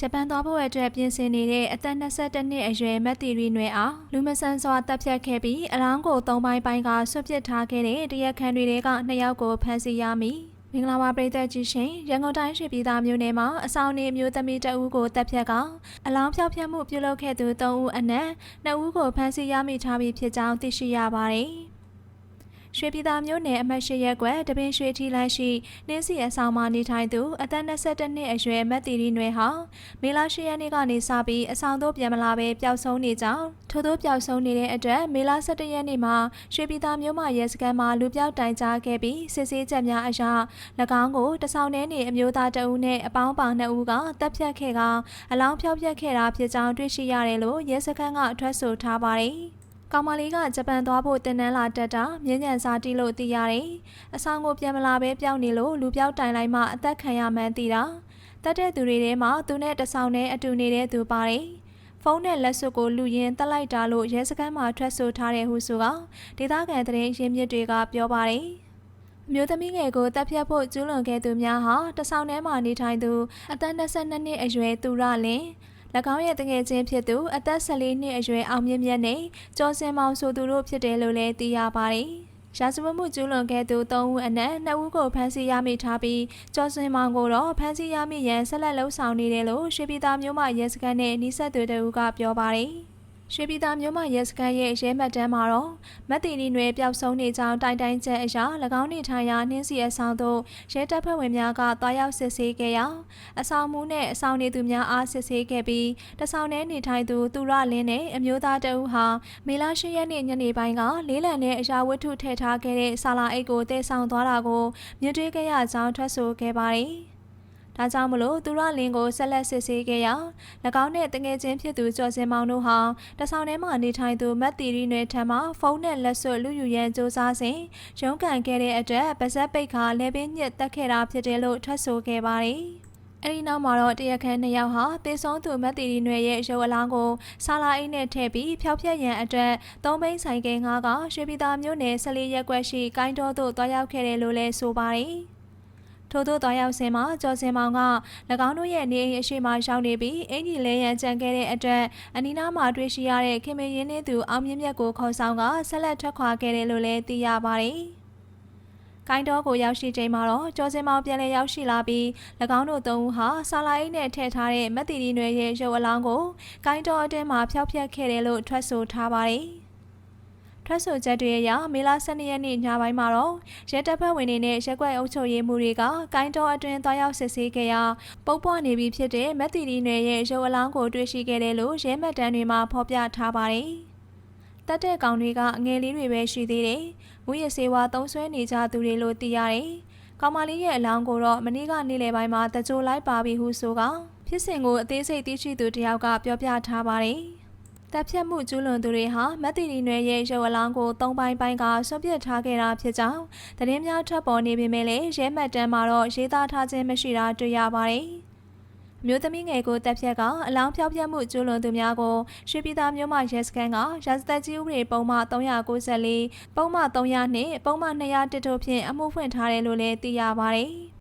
ဂျပန်သွားဖို့အတွက်ပြင်ဆင်နေတဲ့အသက်22နှစ်အရွယ်မက်တီရီနွယ်အောင်လူမဆန်စွာတပ်ဖြတ်ခဲ့ပြီးအလောင်းကို၃ပိုင်းပိုင်းကဆွတ်ပစ်ထားခဲ့တဲ့တရားခံတွေကနှစ်ယောက်ကိုဖမ်းဆီးရမိမင်္ဂလာပါပရိသတ်ကြီးရှင်ရန်ကုန်တိုင်းရှိပြည်သားမျိုးနယ်မှာအဆောင်နေအမျိုးသမီးတအူးကိုတပ်ဖြတ်ကအလောင်းဖြောက်ဖြတ်မှုပြုလုပ်ခဲ့သူ၃ဦးအနက်၂ဦးကိုဖမ်းဆီးရမိထားပြီးဖြစ်ကြောင်းသိရှိရပါတယ် ရွှေပြည်သာမြို့နယ်အမှတ်၈ရပ်ကွက်တပင်ရွှေထီလန်းရှိနှင်းစီအဆောင်မှာနေထိုင်သူအသက်22နှစ်အရွယ်မက်တီရီနွယ်ဟာမေလ10ရက်နေ့ကနေစပြီးအဆောင်သို့ပြန်မလာဘဲပျောက်ဆုံးနေကြောင်းထို့သောပျောက်ဆုံးနေတဲ့အတွက်မေလ17ရက်နေ့မှာရွှေပြည်သာမြို့မှာရဲစခန်းမှာလူပျောက်တိုင်ကြားခဲ့ပြီးစစ်ဆေးချက်များအရ၎င်းကိုတဆောင်ထဲနေအမျိုးသားတဦးနဲ့အပေါင်းပါနှစ်ဦးကတပ်ဖြတ်ခဲ့ကအလောင်းဖြောက်ဖြတ်ခဲ့တာဖြစ်ကြောင်းတွေ့ရှိရတယ်လို့ရဲစခန်းကထွက်ဆိုထားပါတယ်။ ကောင်မလေးကဂျပန်သွားဖို့တင်နန်းလာတက်တာမြင်းညံစာတီလို့သိရတယ်။အဆောင်ကိုပြန်မလာဘဲပျောက်နေလို့လူပျောက်တိုင်လိုက်မှအသက်ခံရမှန်းသိတာ။တက်တဲ့သူတွေထဲမှာသူနဲ့တဆောင်နဲ့အတူနေတဲ့သူပါတယ်။ဖုန်းနဲ့လက်စွပ်ကိုလူရင်းတက်လိုက်တာလို့ရဲစခန်းမှာထွက်ဆိုထားတဲ့ဟုဆိုကဒေသခံသတင်းရင်းမြစ်တွေကပြောပါတယ်။အမျိုးသမီးငယ်ကိုတပ်ဖြတ်ဖို့ကျူးလွန်ခဲ့သူများဟာတဆောင်ထဲမှာနေထိုင်သူအသက်22နှစ်အရွယ်သူရလင်း၎ င်းရဲ့တငယ်ချင်းဖြစ်သူအသက်14နှစ်အရွယ်အောင်မြင့်မြတ်နဲ့ကျော်စင်မောင်ဆိုသူတို့ဖြစ်တယ်လို့လည်းသိရပါတယ်။ရာဇဝတ်မှုကျူးလွန်ခဲ့သူ၃ဦးအနက်၂ဦးကိုဖမ်းဆီးရမိထားပြီးကျော်စင်မောင်ကိုတော့ဖမ်းဆီးရမိရန်ဆက်လက်လှုပ်ဆောင်နေတယ်လို့ရွှေပြည်သာမြို့မှရဲစခန်းနဲ့နှိဆက်သူတဦးကပြောပါတယ်။ ရွှေပြည်သာမြို့မှရဲစခန်းရဲ့ရဲမှတ်တမ်းမှာတော့မတ်တီနီနွယ်ပျောက်ဆုံးနေကြောင်းတိုင်တိုင်ချက်အရာ၎င်းနေထိုင်ရာနှင်းစီအဆောင်သို့ရဲတပ်ဖွဲ့ဝင်များကတွားရောက်စစ်ဆေးခဲ့ရာအဆောင်မှုနဲ့အဆောင်နေသူများအားစစ်ဆေးခဲ့ပြီးတဆောင်ထဲနေထိုင်သူသူရလင်းနဲ့အမျိုးသားတဦးဟာမေလ10ရက်နေ့ညနေပိုင်းကလေးလံနဲ့အရာဝတ္ထုထည့်ထားခဲ့တဲ့ဆာလာအိတ်ကိုတည်ဆောင်သွားတာကိုမြင်တွေ့ခဲ့ရကြောင်းထွက်ဆိုခဲ့ပါတယ်။ ဒါကြောင့်မလို့သူရလင်းကိုဆက်လက်စစ်ဆေးခဲ့ရာ၎င်းနဲ့တငယ်ချင်းဖြစ်သူကျော်စင်မောင်တို့ဟာတဆောင်ထဲမှာနေထိုင်သူမတ်တီရီနယ်ထံမှဖုန်းနဲ့လက်စွပ်လူယူရန်စ조사စဉ်ရုန်းကန်ခဲ့တဲ့အတွက်ပါဇက်ပိတ်ခါလဲပင်းညစ်တက်ခဲ့တာဖြစ်တယ်လို့ထွက်ဆိုခဲ့ပါတယ်။အဲဒီနောက်မှာတော့တရခန်းနှစ်ယောက်ဟာတေဆုံးသူမတ်တီရီနွယ်ရဲ့ရုပ်အလောင်းကိုဆာလာအိတ်နဲ့ထည့်ပြီးဖျောက်ဖျက်ရန်အတွက်သုံးဘိန်းဆိုင်ကငါးကရွှေပြည်သာမြို့နယ်၁၄ရက်ကွက်ရှိကိုင်းတော်သို့တွားရောက်ခဲ့တယ်လို့လည်းဆိုပါတယ်။ ထို့သို့သွားရောက်စဉ်မှာကျော်စင်မောင်က၎င်းတို့ရဲ့နေအိမ်အရှိမှရောက်နေပြီးအင်ကြီးလဲရန်ကြံခဲ့တဲ့အတွက်အနီးနားမှာတွေ့ရှိရတဲ့ခင်မင်းရင်းနှင်းသူအောင်မြင့်မြတ်ကိုခေါ်ဆောင်ကဆက်လက်ထွက်ခွာခဲ့တယ်လို့လည်းသိရပါတယ်။ကိုင်းတော်ကိုရောက်ရှိချိန်မှာတော့ကျော်စင်မောင်ပြန်လည်ရောက်ရှိလာပြီး၎င်းတို့သုံးဦးဟာဆာလာအိတ်နဲ့ထည့်ထားတဲ့မက်တီဒီနွယ်ရဲ့ရုပ်အလောင်းကိုကိုင်းတော်အတွင်းမှာဖျောက်ဖျက်ခဲ့တယ်လို့ထွက်ဆိုထားပါတယ်။ ထွက်ဆိုချက်တွေအရမေလ12ရက်နေ့ညပိုင်းမှာတော့ရဲတပ်ဖွဲ့ဝင်တွေနဲ့ရက်ွက်အုပ်ချုပ်ရေးမှုတွေကကိုင်းတော်အတွင်းသွားရောက်စစ်ဆေးခဲ့ရာပုတ်ပွားနေပြီဖြစ်တဲ့မက်တီဒီနယ်ရဲ့ရုပ်အလောင်းကိုတွေ့ရှိခဲ့တယ်လို့ရဲမှတ်တမ်းတွေမှာဖော်ပြထားပါတယ်။တက်တဲ့ကောင်တွေကအငယ်လေးတွေပဲရှိသေးတယ်။မူရစေဝါသုံးဆွဲနေကြသူတွေလို့သိရတယ်။ကောင်မလေးရဲ့အလောင်းကိုတော့မနေ့ကနေ့လယ်ပိုင်းမှာတကြိုလိုက်ပါပြီဟုဆိုကဖြစ်စဉ်ကိုအသေးစိတ်သိရှိသူတယောက်ကပြောပြထားပါတယ်။ တပ်ဖြတ်မှုကျူးလွန်သူတွေဟာမက်တီရီနွယ်ရဲ့ရုပ်အလောင်းကိုသုံးပိုင်းပိုင်းကဆွတ်ပစ်ထားခဲ့တာဖြစ်ကြောင်းသတင်းများထွက်ပေါ်နေပေမဲ့လည်းရဲမှတ်တမ်းမှာတော့ရေးသားထားခြင်းမရှိတာတွေ့ရပါတယ်။မျိုးသမီးငယ်ကိုတပ်ဖြတ်ကအလောင်းဖြောက်ပြတ်မှုကျူးလွန်သူများကိုရွှေပြည်သာမြို့မှရဲစခန်းကရာဇသက်ကြီးဥပဒေပုံမှ394ပုံမှ300နဲ့ပုံမှ201တို့ဖြင့်အမှုဖွင့်ထားတယ်လို့လည်းသိရပါတယ်။